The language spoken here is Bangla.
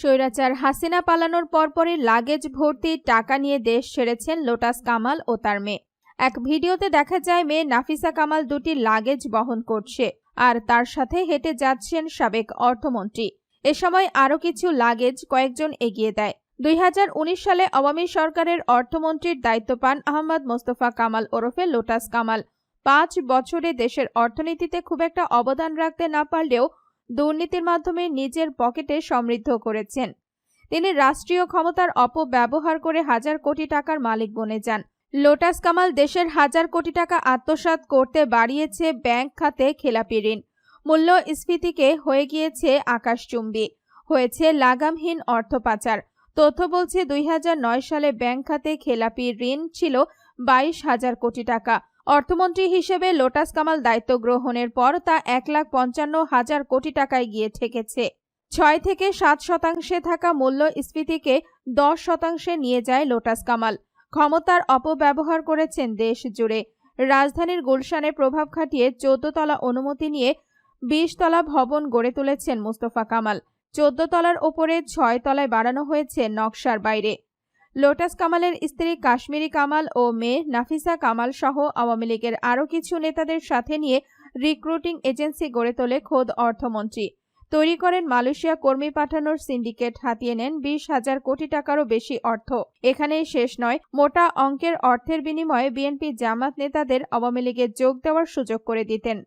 স্বৈরাচার হাসিনা পালানোর পরপরই লাগেজ ভর্তি টাকা নিয়ে দেশ ছেড়েছেন লোটাস কামাল ও তার মেয়ে। এক ভিডিওতে দেখা যায়, মেয়ে নাফিসা কামাল দুটি লাগেজ বহন করছে আর তার সাথে হেঁটে যাচ্ছেন সাবেক অর্থমন্ত্রী। এ সময় আরও কিছু লাগেজ কয়েকজন এগিয়ে দেয়। দুই হাজার উনিশ সালে আওয়ামী সরকারের অর্থমন্ত্রীর দায়িত্ব পান আহমদ মোস্তফা কামাল ওরফে লোটাস কামাল। পাঁচ বছরে দেশের অর্থনীতিতে খুব একটা অবদান রাখতে না পারলেও দুর্নীতির মাধ্যমে নিজের পকেটে সমৃদ্ধ করেছেন। তিনি রাষ্ট্রীয় ক্ষমতার অপব্যবহার করে হাজার কোটি টাকার মালিক বনে যান। লোটাস কামাল দেশের হাজার কোটি টাকা আত্মসাৎ করতে বাড়িয়েছে ব্যাংক খাতে খেলাপি ঋণ। মূল্যস্ফীতিকে হয়ে গিয়েছে আকাশচুম্বী। হয়েছে লাগামহীন অর্থ পাচার। তথ্য বলছে দুই হাজার নয় সালে ব্যাংক খাতে খেলাপি ঋণ ছিল বাইশ হাজার কোটি টাকা। অর্থমন্ত্রী হিসেবে লোটাস কামাল দায়িত্ব গ্রহণের পর তা এক লাখ পঞ্চান্ন হাজার কোটি টাকায় গিয়ে ঠেকেছে। ছয় থেকে সাত শতাংশে থাকা মূল্যস্ফীতিকে দশ শতাংশে নিয়ে যায় লোটাস কামাল। ক্ষমতার অপব্যবহার করেছেন দেশ জুড়ে। রাজধানীর গুলশানে প্রভাব খাটিয়ে চোদ্দ তলা অনুমতি নিয়ে বিশ তলা ভবন গড়ে তুলেছেন মুস্তফা কামাল। চোদ্দ তলার ওপরে ছয় তলায় বাড়ানো হয়েছে নকশার বাইরে। লোটাস কামালের স্ত্রী কাশ্মীরি কামাল ও মেয়ে নাফিসা কামাল সহ আওয়ামী লীগের আরও কিছু নেতাদের সাথে নিয়ে রিক্রুটিং এজেন্সি গড়ে তোলে খোদ অর্থমন্ত্রী। তৈরি করেন মালয়েশিয়া কর্মী পাঠানোর সিন্ডিকেট, হাতিয়ে নেন বিশ হাজার কোটি টাকারও বেশি অর্থ। এখানেই শেষ নয়, মোটা অঙ্কের অর্থের বিনিময়ে বিএনপি জামাত নেতাদের আওয়ামী লীগে যোগ দেওয়ার সুযোগ করে দিতেন।